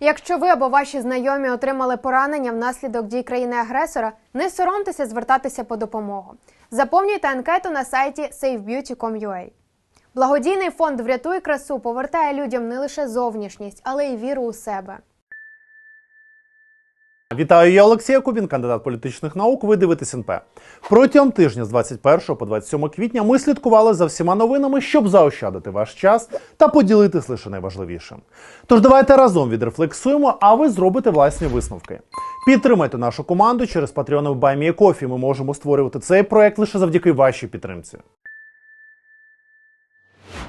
Якщо ви або ваші знайомі отримали поранення внаслідок дій країни-агресора, не соромтеся звертатися по допомогу. Заповнюйте анкету на сайті safebeauty.com.ua. Благодійний фонд Врятуй красу повертає людям не лише зовнішність, але й віру у себе. Вітаю, я Олексій Якубін, кандидат політичних наук. Ви дивитесь НП. Протягом тижня з 21 по 27 квітня ми слідкували за всіма новинами, щоб заощадити ваш час та поділитись лише найважливішим. Тож давайте разом відрефлексуємо, а ви зробите власні висновки. Підтримайте нашу команду через Patreon в Баймі Кофі. Ми можемо створювати цей проект лише завдяки вашій підтримці.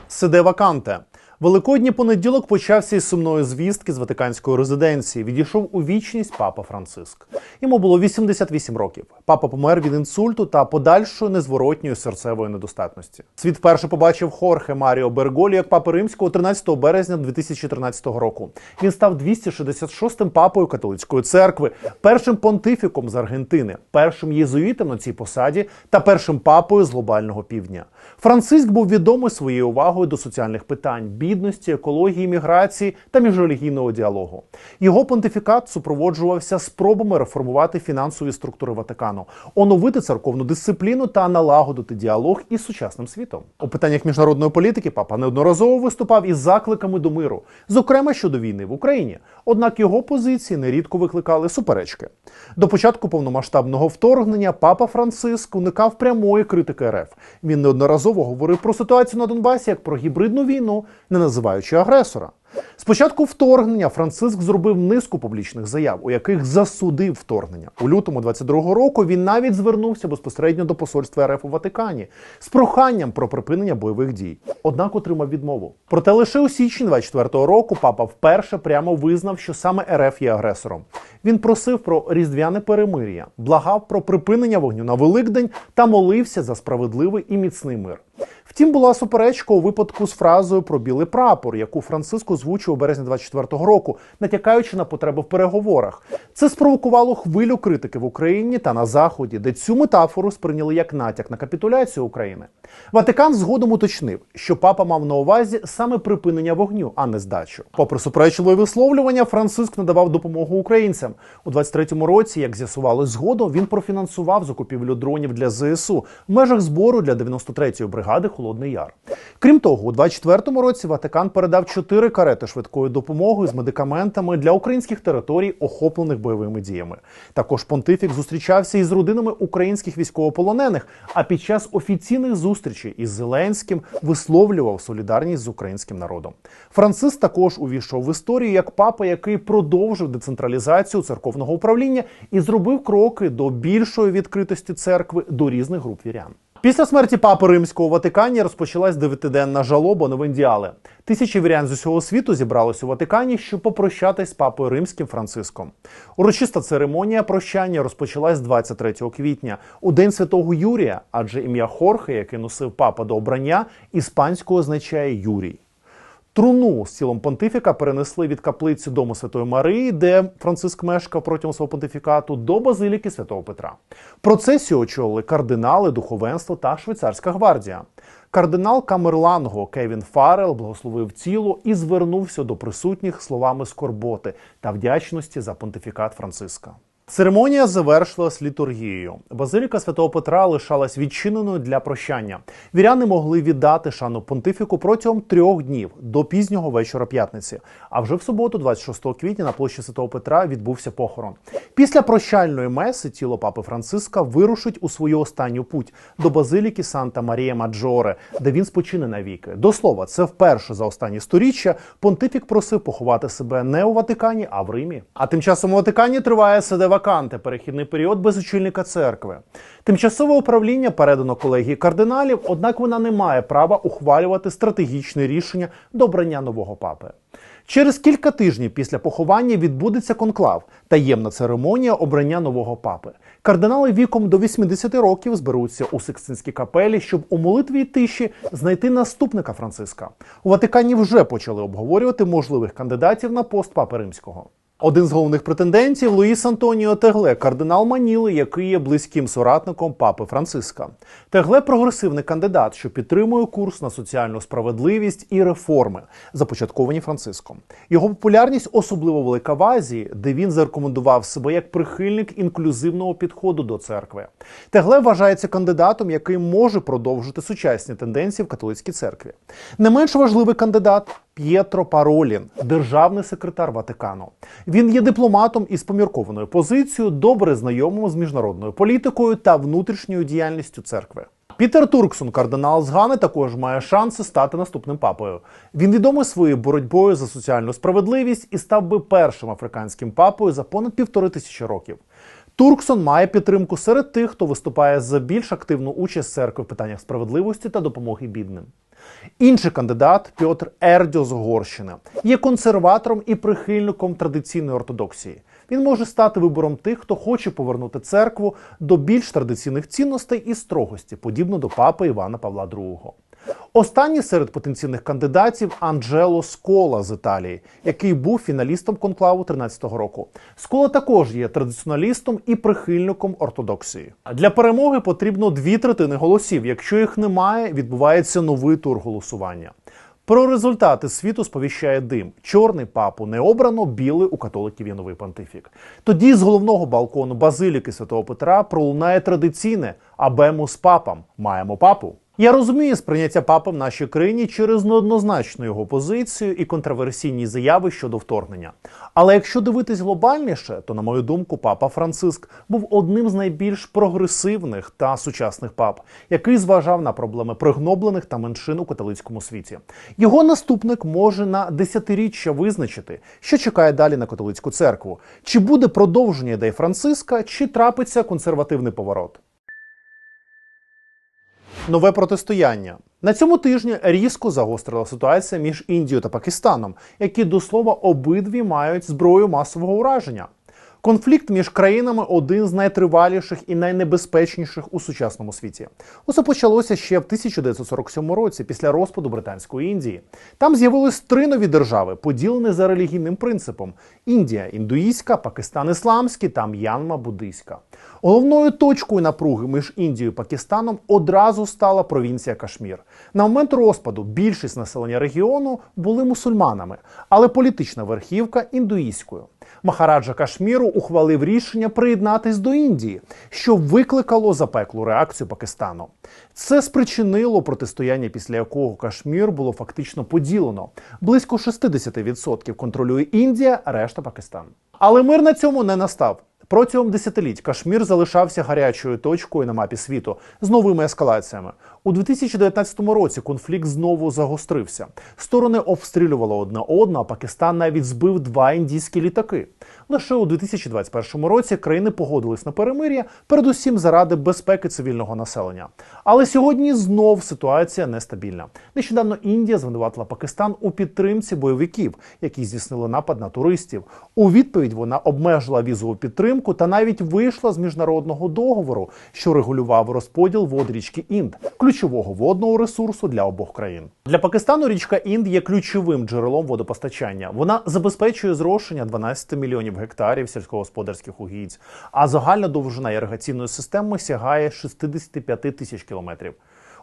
Сиде ваканте. Великодній понеділок почався із сумної звістки з Ватиканської резиденції. Відійшов у вічність папа Франциск. Йому було 88 років. Папа помер від інсульту та подальшої незворотньої серцевої недостатності. Світ вперше побачив Хорхе Маріо Берголі як папи римського 13 березня 2013 року. Він став 266-м папою католицької церкви, першим понтифіком з Аргентини, першим єзуїтом на цій посаді та першим папою з глобального півдня. Франциск був відомий своєю увагою до соціальних питань бідності, екології, міграції та міжрелігійного діалогу. Його понтифікат супроводжувався спробами реформувати фінансові структури Ватикану, оновити церковну дисципліну та налагодити діалог із сучасним світом. У питаннях міжнародної політики папа неодноразово виступав із закликами до миру, зокрема щодо війни в Україні. Однак його позиції нерідко викликали суперечки. До початку повномасштабного вторгнення папа Франциск уникав прямої критики РФ. Він неодноразово говорив про ситуацію на Донбасі як про гібридну війну, не називаючи агресора. Спочатку вторгнення Франциск зробив низку публічних заяв, у яких засудив вторгнення. У лютому 22-го року він навіть звернувся безпосередньо до посольства РФ у Ватикані з проханням про припинення бойових дій. Однак отримав відмову. Проте лише у січні 24-го року папа вперше прямо визнав, що саме РФ є агресором. Він просив про різдвяне перемир'я, благав про припинення вогню на Великдень та молився за справедливий і міцний мир. Втім, була суперечка у випадку з фразою про білий прапор, яку Франциско озвучив у березні 24-го року, натякаючи на потреби в переговорах. Це спровокувало хвилю критики в Україні та на Заході, де цю метафору сприйняли як натяк на капітуляцію України. Ватикан згодом уточнив, що папа мав на увазі саме припинення вогню, а не здачу. Попри суперечливі висловлювання, Франциск надавав допомогу українцям у 23-му році. Як з'ясували згодом, він профінансував закупівлю дронів для ЗСУ в межах збору для 93-ї бригади Холодний Яр. Крім того, у 24-му році Ватикан передав чотири карети швидкої допомоги з медикаментами для українських територій, охоплених бойовими діями. Також понтифік зустрічався із родинами українських військовополонених. А під час офіційних зустрічей із Зеленським висловлював солідарність з українським народом. Франциск також увійшов в історію як папа, який продовжив децентралізацію церковного управління і зробив кроки до більшої відкритості церкви до різних груп вірян. Після смерті папи римського у Ватикані розпочалась дев'ятиденна жалоба новендіали. Тисячі вірян з усього світу зібрались у Ватикані, щоб попрощатись з папою римським Франциском. Урочиста церемонія прощання розпочалась 23 квітня, у день святого Юрія, адже ім'я Хорхе, яке носив папа до обрання, іспанською означає Юрій. Труну з тілом понтифіка перенесли від каплиці дому Святої Марії, де Франциск мешкав протягом свого понтифікату, до базиліки Святого Петра. Процесію очолили кардинали, духовенство та швейцарська гвардія. Кардинал Камерланго Кевін Фарел благословив тіло і звернувся до присутніх словами скорботи та вдячності за понтифікат Франциска. Церемонія завершилась літургією. Базиліка святого Петра лишалась відчиненою для прощання. Віряни могли віддати шану понтифіку протягом трьох днів до пізнього вечора п'ятниці. А вже в суботу, 26 квітня, на площі Святого Петра відбувся похорон. Після прощальної меси тіло папи Франциска вирушить у свою останню путь до базиліки Санта Марія Маджоре, де він спочине навіки. До слова, це вперше за останні сторіччя понтифік просив поховати себе не у Ватикані, а в Римі. А тим часом у Ватикані триває седе ваканте, перехідний період без очільника церкви. Тимчасове управління передано колегії кардиналів, однак вона не має права ухвалювати стратегічне рішення до обрання нового папи. Через кілька тижнів після поховання відбудеться конклав таємна церемонія обрання нового папи. Кардинали віком до 80 років зберуться у Сикстинській капелі, щоб у молитві й тиші знайти наступника Франциска. У Ватикані вже почали обговорювати можливих кандидатів на пост папи римського. Один з головних претендентів Луїс Антоніо Тегле, кардинал Маніли, який є близьким соратником папи Франциска. Тегле прогресивний кандидат, що підтримує курс на соціальну справедливість і реформи, започатковані Франциском. Його популярність особливо велика в Азії, де він зарекомендував себе як прихильник інклюзивного підходу до церкви. Тегле вважається кандидатом, який може продовжити сучасні тенденції в католицькій церкві. Не менш важливий кандидат П'єтро Паролін, державний секретар Ватикану. Він є дипломатом із поміркованою позицією, добре знайомим з міжнародною політикою та внутрішньою діяльністю церкви. Пітер Турксон, кардинал з Гани, також має шанси стати наступним папою. Він відомий своєю боротьбою за соціальну справедливість і став би першим африканським папою за понад півтори тисячі років. Турксон має підтримку серед тих, хто виступає за більш активну участь церкви в питаннях справедливості та допомоги бідним. Інший кандидат Пьотр Ердьо з Угорщини є консерватором і прихильником традиційної ортодоксії. Він може стати вибором тих, хто хоче повернути церкву до більш традиційних цінностей і строгості, подібно до папи Івана Павла II. Останній серед потенційних кандидатів Анджело Скола з Італії, який був фіналістом конклаву 13-го року. Скола також є традиціоналістом і прихильником ортодоксії. Для перемоги потрібно дві третини голосів. Якщо їх немає, відбувається новий тур голосування. Про результати світу сповіщає дим. Чорний папу не обрано, білий у католиків є новий понтифік. Тоді з головного балкону базиліки Святого Петра пролунає традиційне абемус папам. Маємо папу. Я розумію сприйняття папи в нашій країні через неоднозначну його позицію і контроверсійні заяви щодо вторгнення. Але якщо дивитись глобальніше, то на мою думку, папа Франциск був одним з найбільш прогресивних та сучасних пап, який зважав на проблеми пригноблених та меншин у католицькому світі. Його наступник може на десятиріччя визначити, що чекає далі на католицьку церкву, чи буде продовження ідей Франциска, чи трапиться консервативний поворот. Нове протистояння на цьому тижні різко загострила ситуація між Індією та Пакистаном, які до слова обидві мають зброю масового ураження. Конфлікт між країнами один з найтриваліших і найнебезпечніших у сучасному світі. Усе почалося ще в 1947 році, після розпаду Британської Індії. Там з'явились три нові держави, поділені за релігійним принципом: Індія індуїзька, Пакистан ісламський та М'янма буддийська. Головною точкою напруги між Індією і Пакистаном одразу стала провінція Кашмір. На момент розпаду більшість населення регіону були мусульманами, але політична верхівка індуїзькою. Махараджа Кашміру ухвалив рішення приєднатись до Індії, що викликало запеклу реакцію Пакистану. Це спричинило протистояння, після якого Кашмір було фактично поділено. Близько 60% контролює Індія, решта Пакистан. Але мир на цьому не настав. Протягом десятиліть Кашмір залишався гарячою точкою на мапі світу з новими ескалаціями. У 2019 році конфлікт знову загострився. Сторони обстрілювали одне одну, а Пакистан навіть збив два індійські літаки. Лише у 2021 році країни погодились на перемир'я, передусім заради безпеки цивільного населення. Але сьогодні знов ситуація нестабільна. Нещодавно Індія звинуватила Пакистан у підтримці бойовиків, які здійснили напад на туристів. У відповідь вона обмежила візову підтримку та навіть вийшла з міжнародного договору, що регулював розподіл вод річки Інд, ключового водного ресурсу для обох країн. Для Пакистану річка Інд є ключовим джерелом водопостачання. Вона забезпечує зрошення 12 мільйонів гектарів сільськогосподарських угідь, а загальна довжина іригаційної системи сягає 65 тисяч кілометрів.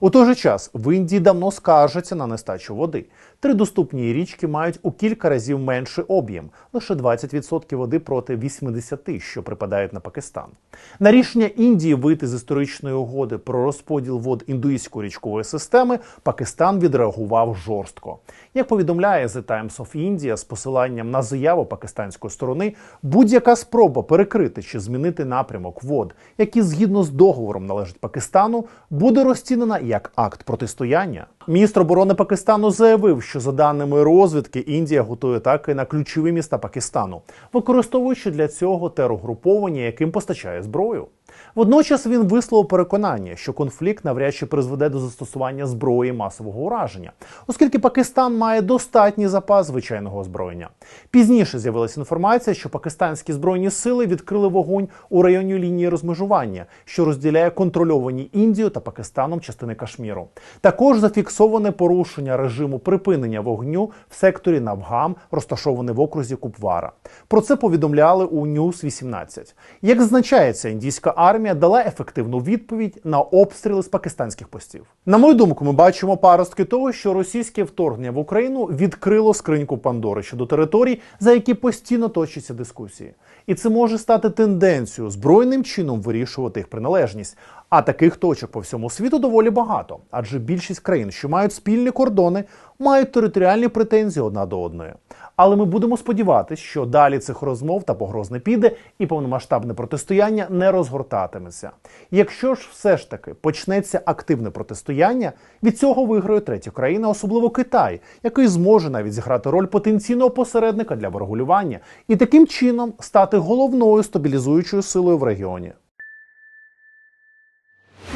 У той же час в Індії давно скаржаться на нестачу води. Три доступні річки мають у кілька разів менший об'єм, лише 20% води проти 80%, що припадають на Пакистан. На рішення Індії вийти з історичної угоди про розподіл вод індуїзької річкової системи Пакистан відреагував жорстко. Як повідомляє The Times of India з посиланням на заяву пакистанської сторони, будь-яка спроба перекрити чи змінити напрямок вод, які згідно з договором належать Пакистану, буде розцінена як акт протистояння. Міністр оборони Пакистану заявив, що за даними розвідки Індія готує атаки на ключові міста Пакистану, використовуючи для цього терогруповання, яким постачає зброю. Водночас він висловив переконання, що конфлікт навряд чи призведе до застосування зброї масового ураження, оскільки Пакистан має достатній запас звичайного озброєння. Пізніше з'явилася інформація, що пакистанські збройні сили відкрили вогонь у районі лінії розмежування, що розділяє контрольовані Індією та Пакистаном частини Кашміру. Також зафіксоване порушення режиму припинення вогню в секторі Навгам, розташований в окрузі Купвара. Про це повідомляли у News 18. Як зазначається, індійська армія дала ефективну відповідь на обстріли з пакистанських постів. На мою думку, ми бачимо паростки того, що російське вторгнення в Україну відкрило скриньку Пандори щодо територій, за які постійно точаться дискусії. І це може стати тенденцією збройним чином вирішувати їх приналежність. А таких точок по всьому світу доволі багато, адже більшість країн, що мають спільні кордони, мають територіальні претензії одна до одної. Але ми будемо сподіватися, що далі цих розмов та погроз не піде, і повномасштабне протистояння не розгортатиметься. Якщо ж все ж таки почнеться активне протистояння, від цього виграє третя країна, особливо Китай, який зможе навіть зіграти роль потенційного посередника для врегулювання і таким чином стати головною стабілізуючою силою в регіоні.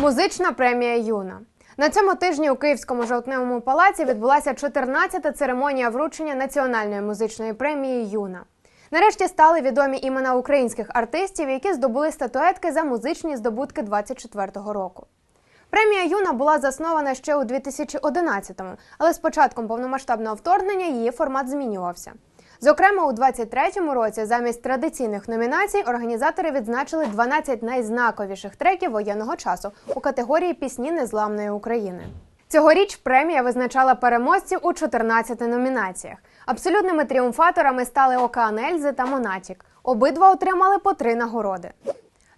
Музична премія Юна. На цьому тижні у Київському жовтневому палаці відбулася 14-та церемонія вручення національної музичної премії Юна. Нарешті стали відомі імена українських артистів, які здобули статуетки за музичні здобутки 24-го року. Премія Юна була заснована ще у 2011-му, але з початком повномасштабного вторгнення її формат змінювався. Зокрема, у 23-му році замість традиційних номінацій організатори відзначили 12 найзнаковіших треків воєнного часу у категорії пісні незламної України. Цьогоріч премія визначала переможців у 14 номінаціях. Абсолютними тріумфаторами стали Океан Ельзи та Монатік. Обидва отримали по три нагороди.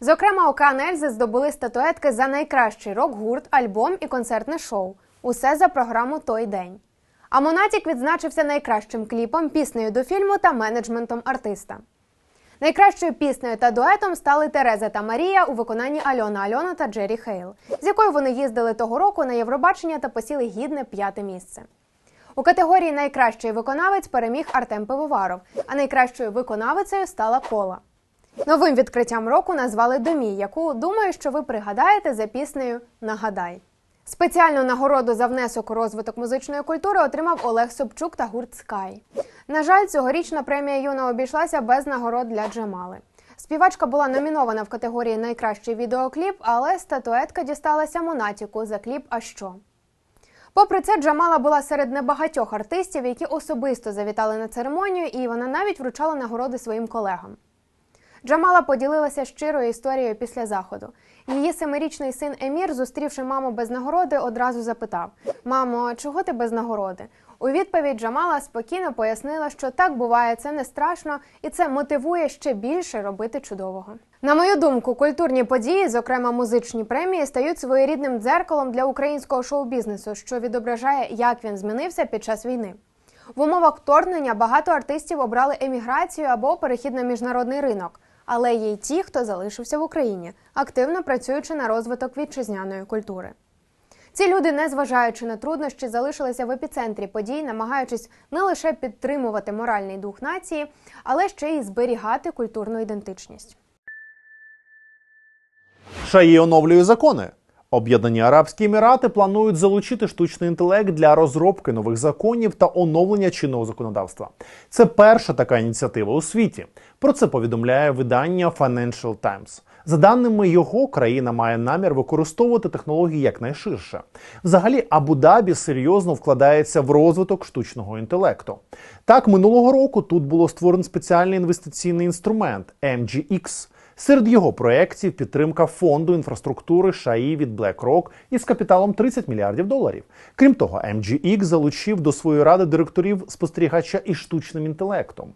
Зокрема, Океан Ельзи здобули статуетки за найкращий рок-гурт, альбом і концертне шоу. Усе за програму Той день. А Монатік відзначився найкращим кліпом, піснею до фільму та менеджментом артиста. Найкращою піснею та дуетом стали Тереза та Марія у виконанні Альона Альона та Джері Хейл, з якою вони їздили того року на Євробачення та посіли гідне п'яте місце. У категорії Найкращий виконавець переміг Артем Пивоваров, а найкращою виконавицею стала Пола. Новим відкриттям року назвали Домі, яку думаю, що ви пригадаєте за піснею Нагадай. Спеціальну нагороду за внесок у розвиток музичної культури отримав Олег Собчук та гурт Скай. На жаль, цьогорічна премія Юна обійшлася без нагород для Джамали. Співачка була номінована в категорії Найкращий відеокліп, але статуетка дісталася Монатіку за кліп А що. Попри це, Джамала була серед небагатьох артистів, які особисто завітали на церемонію, і вона навіть вручала нагороди своїм колегам. Джамала поділилася щирою історією після заходу. Її семирічний син Емір, зустрівши маму без нагороди, одразу запитав: Мамо, чого ти без нагороди? У відповідь Джамала спокійно пояснила, що так буває, це не страшно, і це мотивує ще більше робити чудового. На мою думку, культурні події, зокрема музичні премії, стають своєрідним дзеркалом для українського шоу-бізнесу, що відображає, як він змінився під час війни. В умовах вторгнення багато артистів обрали еміграцію або перехід на міжнародний ринок. Але є й ті, хто залишився в Україні, активно працюючи на розвиток вітчизняної культури. Ці люди, незважаючи на труднощі, залишилися в епіцентрі подій, намагаючись не лише підтримувати моральний дух нації, але ще й зберігати культурну ідентичність. Шаї оновлює закони. Об'єднані Арабські Емірати планують залучити штучний інтелект для розробки нових законів та оновлення чинного законодавства. Це перша така ініціатива у світі. Про це повідомляє видання Financial Times. За даними його, країна має намір використовувати технології якнайширше. Взагалі, Абу-Дабі серйозно вкладається в розвиток штучного інтелекту. Так, минулого року тут було створено спеціальний інвестиційний інструмент MGX – Серед його проєктів підтримка фонду інфраструктури ШАІ від BlackRock із капіталом 30 мільярдів доларів. Крім того, MGX залучив до своєї ради директорів спостерігача із штучним інтелектом.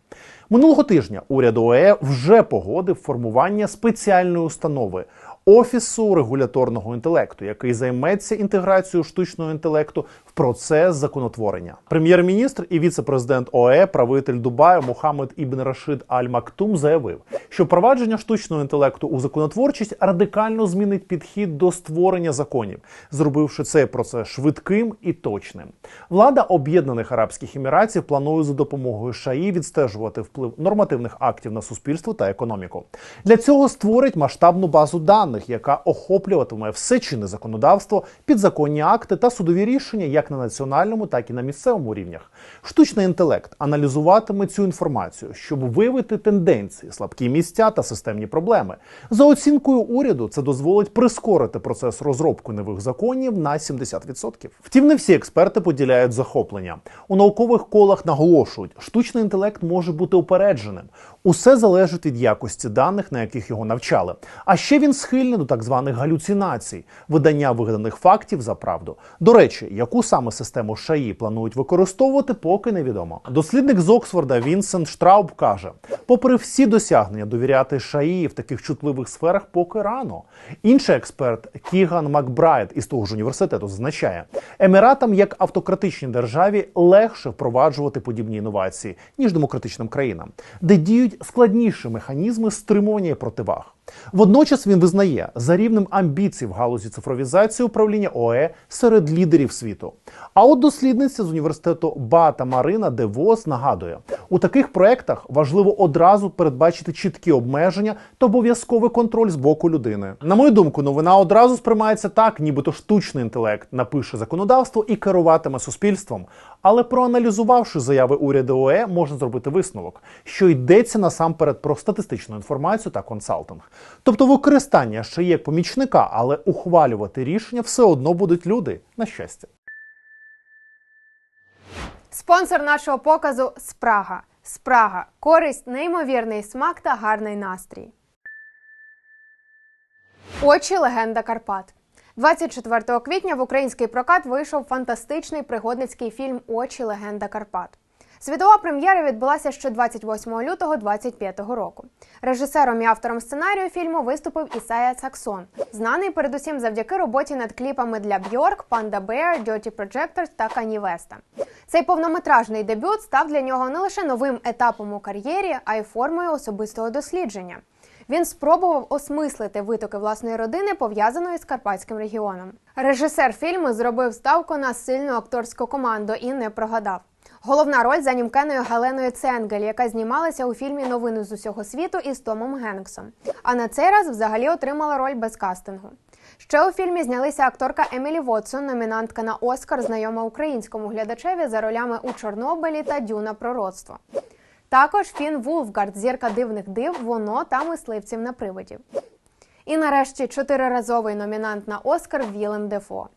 Минулого тижня уряд ОЕ вже погодив формування спеціальної установи. Офісу регуляторного інтелекту, який займеться інтеграцією штучного інтелекту процес законотворення. Прем'єр-міністр і віце-президент ОЕ, правитель Дубаю Мухаммед Ібн Рашид Аль Мактум заявив, що впровадження штучного інтелекту у законотворчість радикально змінить підхід до створення законів, зробивши цей процес швидким і точним. Влада Об'єднаних Арабських Еміратів планує за допомогою ШАІ відстежувати вплив нормативних актів на суспільство та економіку. Для цього створить масштабну базу даних, яка охоплюватиме все чинне законодавство, підзаконні акти та судові рішення як на національному, так і на місцевому рівнях. Штучний інтелект аналізуватиме цю інформацію, щоб виявити тенденції, слабкі місця та системні проблеми. За оцінкою уряду, це дозволить прискорити процес розробки нових законів на 70%. Втім, не всі експерти поділяють захоплення. У наукових колах наголошують, штучний інтелект може бути упередженим. Усе залежить від якості даних, на яких його навчали. А ще він схильний до так званих галюцинацій, видання вигаданих фактів за правду. До речі, яку саме систему ШАІ планують використовувати, поки невідомо. Дослідник з Оксфорда Вінсент Штрауб каже: попри всі досягнення, довіряти ШАІ в таких чутливих сферах поки рано. Інший експерт Кіган Макбрайт із того ж університету зазначає, еміратам як автократичній державі легше впроваджувати подібні інновації ніж демократичним країнам, де діють складніші механізми стримування противаг. Водночас він визнає за рівнем амбіцій в галузі цифровізації управління ОЕ серед лідерів світу. А от дослідниця з університету Бата Марина Девос нагадує, у таких проектах важливо одразу передбачити чіткі обмеження та обов'язковий контроль з боку людини. На мою думку, новина одразу сприймається так, нібито штучний інтелект напише законодавство і керуватиме суспільством. Але проаналізувавши заяви уряду ОЕ, можна зробити висновок, що йдеться насамперед про статистичну інформацію та консалтинг. Тобто використання ще є помічника, але ухвалювати рішення все одно будуть люди на щастя. Спонсор нашого показу Спрага. Спрага користь, неймовірний смак та гарний настрій. Очі легенда Карпат. 24 квітня в український прокат вийшов фантастичний пригодницький фільм Очі легенда Карпат. Світова прем'єра відбулася ще 28 лютого 2025 року. Режисером і автором сценарію фільму виступив Ісая Саксон, знаний передусім завдяки роботі над кліпами для Бьорк, Panda Bear, Dirty Projectors та Kanye West. Цей повнометражний дебют став для нього не лише новим етапом у кар'єрі, а й формою особистого дослідження. Він спробував осмислити витоки власної родини, пов'язаної з карпатським регіоном. Режисер фільму зробив ставку на сильну акторську команду і не прогадав. Головна роль за німкеною Галеною Ценгель, яка знімалася у фільмі Новини з усього світу із Томом Генксом. А на цей раз взагалі отримала роль без кастингу. Ще у фільмі знялися акторка Емілі Вотсон, номінантка на Оскар, знайома українському глядачеві за ролями у Чорнобилі та Дюна Пророцтво. Також Фін Вулфгард, зірка дивних див, воно та мисливців на привидів. І нарешті чотириразовий номінант на Оскар Вілем Дефо.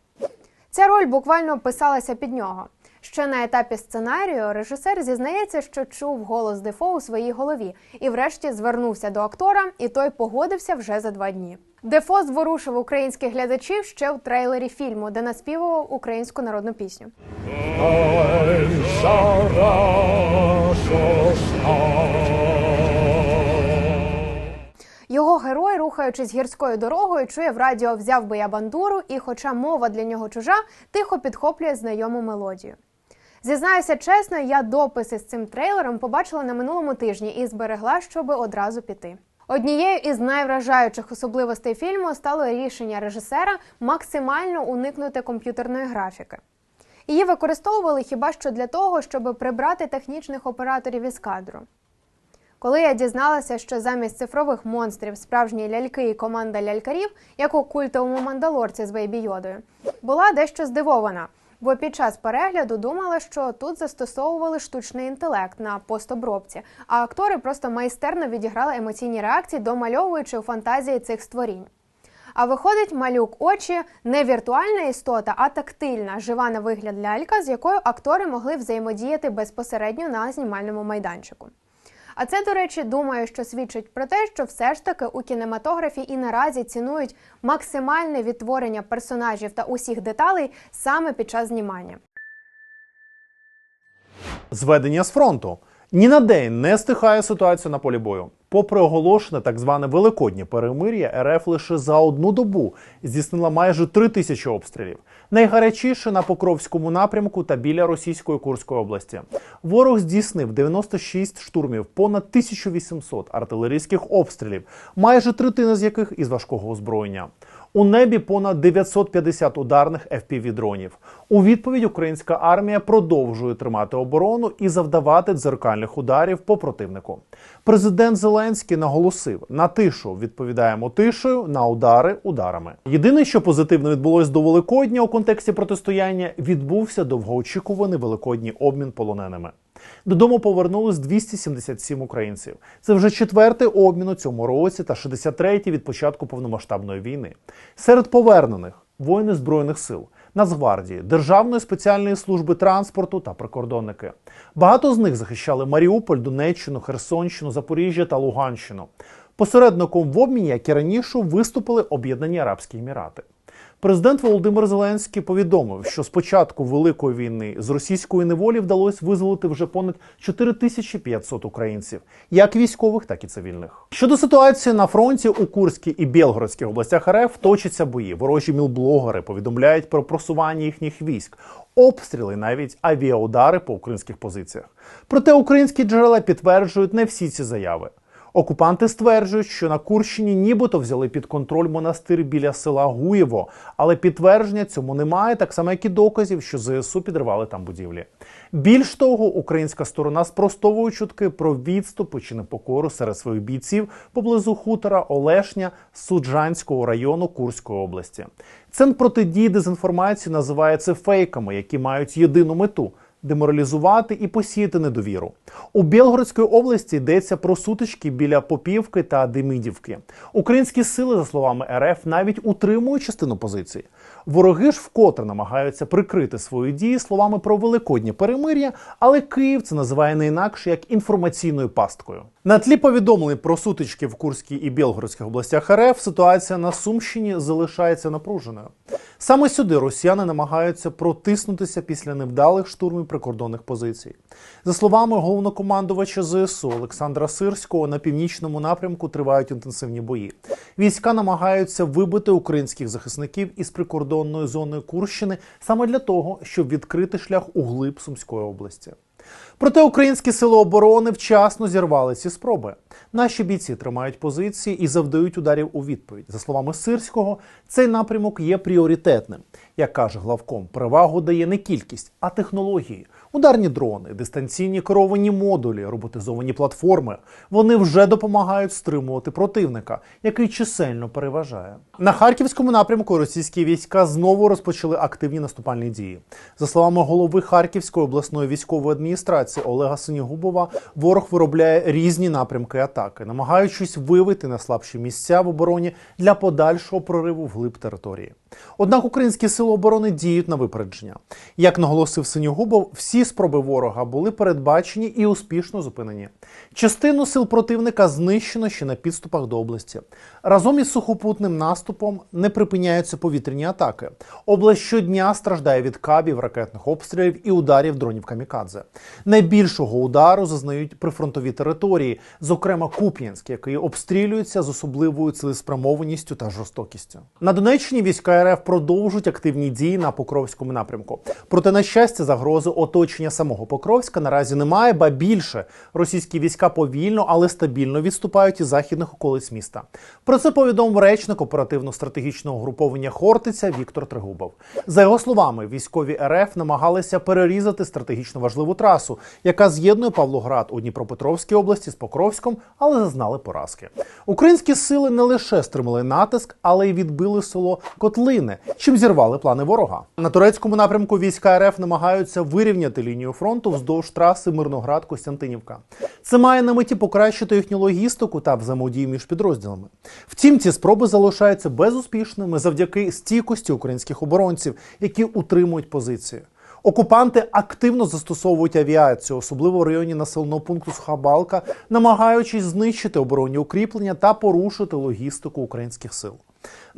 Ця роль буквально писалася під нього. Ще на етапі сценарію режисер зізнається, що чув голос Дефо у своїй голові, і врешті звернувся до актора, і той погодився вже за два дні. Дефо зворушив українських глядачів ще в трейлері фільму, де наспівував українську народну пісню. Його герой, рухаючись гірською дорогою, чує в радіо Взяв би я бандуру, і, хоча мова для нього чужа, тихо підхоплює знайому мелодію. Зізнаюся чесно, я дописи з цим трейлером побачила на минулому тижні і зберегла, щоби одразу піти. Однією із найвражаючих особливостей фільму стало рішення режисера максимально уникнути комп'ютерної графіки. Її використовували хіба що для того, щоб прибрати технічних операторів із кадру. Коли я дізналася, що замість цифрових монстрів справжні ляльки і команда лялькарів, як у культовому мандалорці з Бейбі Йодою, була дещо здивована, бо під час перегляду думала, що тут застосовували штучний інтелект на постобробці, а актори просто майстерно відіграли емоційні реакції, домальовуючи у фантазії цих створінь. А виходить, малюк очі не віртуальна істота, а тактильна, жива на вигляд лялька, з якою актори могли взаємодіяти безпосередньо на знімальному майданчику. А це, до речі, думаю, що свідчить про те, що все ж таки у кінематографі і наразі цінують максимальне відтворення персонажів та усіх деталей саме під час знімання. Зведення з фронту. Ні на день не стихає ситуація на полі бою. Попри оголошене так зване великоднє перемир'я, РФ лише за одну добу здійснила майже три тисячі обстрілів. Найгарячіше на Покровському напрямку та біля російської Курської області. Ворог здійснив 96 штурмів, понад 1800 артилерійських обстрілів, майже третина з яких із важкого озброєння. У небі понад 950 ударних fpv дронів. У відповідь українська армія продовжує тримати оборону і завдавати дзеркальних ударів по противнику. Президент Зеленський наголосив: на тишу відповідаємо тишею, на удари ударами. Єдине, що позитивно відбулось до Великодня у контексті протистояння, відбувся довгоочікуваний великодній обмін полоненими. Додому повернулись 277 українців. Це вже четвертий обмін у цьому році та 63-й від початку повномасштабної війни. Серед повернених воїни збройних сил, Нацгвардії, Державної спеціальної служби транспорту та прикордонники. Багато з них захищали Маріуполь, Донеччину, Херсонщину, Запоріжжя та Луганщину. Посередником в обміні, як і раніше, виступили Об'єднані Арабські Емірати. Президент Володимир Зеленський повідомив, що з початку великої війни з російської неволі вдалося визволити вже понад 4500 українців, як військових, так і цивільних. Щодо ситуації на фронті у Курській і Білгородській областях РФ точаться бої. Ворожі мілблогери повідомляють про просування їхніх військ. Обстріли, навіть авіаудари по українських позиціях. Проте українські джерела підтверджують не всі ці заяви. Окупанти стверджують, що на Курщині нібито взяли під контроль монастир біля села Гуєво, але підтвердження цьому немає, так само як і доказів, що ЗСУ підривали там будівлі. Більш того, українська сторона спростовує чутки про відступи чи непокору серед своїх бійців поблизу хутора Олешня Суджанського району Курської області. Центр протидії дезінформації називає це фейками, які мають єдину мету деморалізувати і посіяти недовіру. У Білгородській області йдеться про сутички біля Попівки та Демидівки. Українські сили, за словами РФ, навіть утримують частину позицій. Вороги ж вкотре намагаються прикрити свої дії словами про великоднє перемир'я, але Київ це називає не інакше як інформаційною пасткою. На тлі повідомлень про сутички в Курській і Білгородських областях РФ ситуація на Сумщині залишається напруженою. Саме сюди росіяни намагаються протиснутися після невдалих штурмів прикордонних позицій. За словами головнокомандувача ЗСУ Олександра Сирського, на північному напрямку тривають інтенсивні бої. Війська намагаються вибити українських захисників із прикордонної зони Курщини саме для того, щоб відкрити шлях у глиб Сумської області. Проте українські сили оборони вчасно зірвали ці спроби. Наші бійці тримають позиції і завдають ударів у відповідь. За словами Сирського, цей напрямок є пріоритетним. Як каже главком, перевагу дає не кількість, а технології. Ударні дрони, дистанційні керовані модулі, роботизовані платформи. Вони вже допомагають стримувати противника, який чисельно переважає. На харківському напрямку російські війська знову розпочали активні наступальні дії. За словами голови Харківської обласної військової адміністрації Олега Синігубова, ворог виробляє різні напрямки атаки, намагаючись виявити найслабші місця в обороні для подальшого прориву вглиб території. Однак українські сили оборони діють на випередження. Як наголосив Синігубов, всі спроби ворога були передбачені і успішно зупинені. Частину сил противника знищено ще на підступах до області. Разом із сухопутним наступом не припиняються повітряні атаки. Область щодня страждає від кабів, ракетних обстрілів і ударів дронів камікадзе. Найбільшого удару зазнають прифронтові території, зокрема Куп'янськ, який обстрілюється з особливою цілеспрямованістю та жорстокістю. На Донеччині війська РФ продовжують активні дії на Покровському напрямку. Проте, на щастя, загрози оточення самого Покровська наразі немає, ба більше російські війська повільно, але стабільно відступають із західних околиць міста. Про це повідомив речник оперативно-стратегічного груповання Хортиця Віктор Тригубов. За його словами, військові РФ намагалися перерізати стратегічно важливу трасу, яка з'єднує Павлоград у Дніпропетровській області з Покровськом, але зазнали поразки. Українські сили не лише стримали натиск, але й відбили село Котлине, чим зірвали плани ворога. На турецькому напрямку війська РФ намагаються вирівняти лінію фронту вздовж траси Мирноград-Костянтинівка. Це має на меті покращити їхню логістику та взаємодію між підрозділами. Втім, ці спроби залишаються безуспішними завдяки стійкості українських оборонців, які утримують позиції. Окупанти активно застосовують авіацію, особливо в районі населеного пункту Сухабалка, намагаючись знищити оборонні укріплення та порушити логістику українських сил.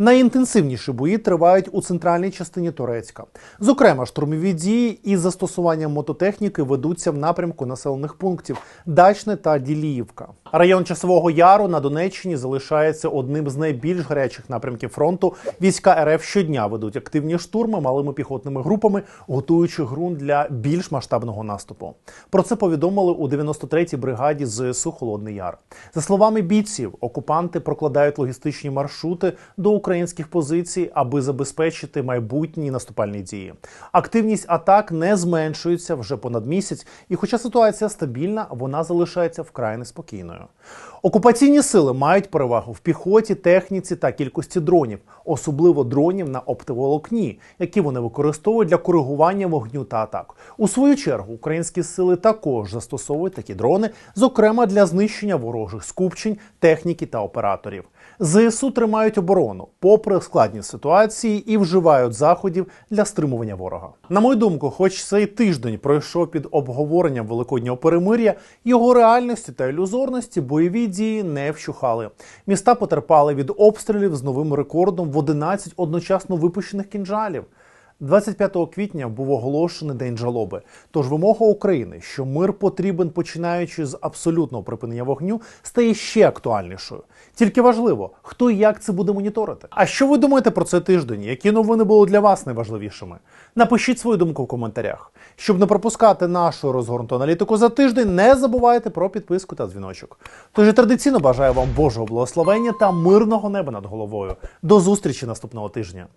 Найінтенсивніші бої тривають у центральній частині Турецька. Зокрема, штурмові дії із застосуванням мототехніки ведуться в напрямку населених пунктів Дачне та Діліївка. Район Часового Яру на Донеччині залишається одним з найбільш гарячих напрямків фронту. Війська РФ щодня ведуть активні штурми малими піхотними групами, готуючи ґрунт для більш масштабного наступу. Про це повідомили у 93-й бригаді ЗСУ Холодний Яр. За словами бійців, окупанти прокладають логістичні маршрути до українських позицій, аби забезпечити майбутні наступальні дії. Активність атак не зменшується вже понад місяць, і хоча ситуація стабільна, вона залишається вкрай неспокійною. Окупаційні сили мають перевагу в піхоті, техніці та кількості дронів, особливо дронів на оптоволокні, які вони використовують для коригування вогню та атак. У свою чергу українські сили також застосовують такі дрони, зокрема для знищення ворожих скупчень, техніки та операторів. ЗСУ тримають оборону попри складні ситуації і вживають заходів для стримування ворога. На мою думку, хоч цей тиждень пройшов під обговоренням великоднього перемир'я, його реальності та ілюзорності бойові дії не вщухали. Міста потерпали від обстрілів з новим рекордом в 11 одночасно випущених кінжалів. 25 квітня був оголошений день жалоби. Тож вимога України, що мир потрібен починаючи з абсолютного припинення вогню, стає ще актуальнішою. Тільки важливо, хто і як це буде моніторити. А що ви думаєте про цей тиждень? Які новини були для вас найважливішими? Напишіть свою думку в коментарях. Щоб не пропускати нашу розгорнуту аналітику за тиждень, не забувайте про підписку та дзвіночок. Тож я традиційно бажаю вам Божого благословення та мирного неба над головою. До зустрічі наступного тижня.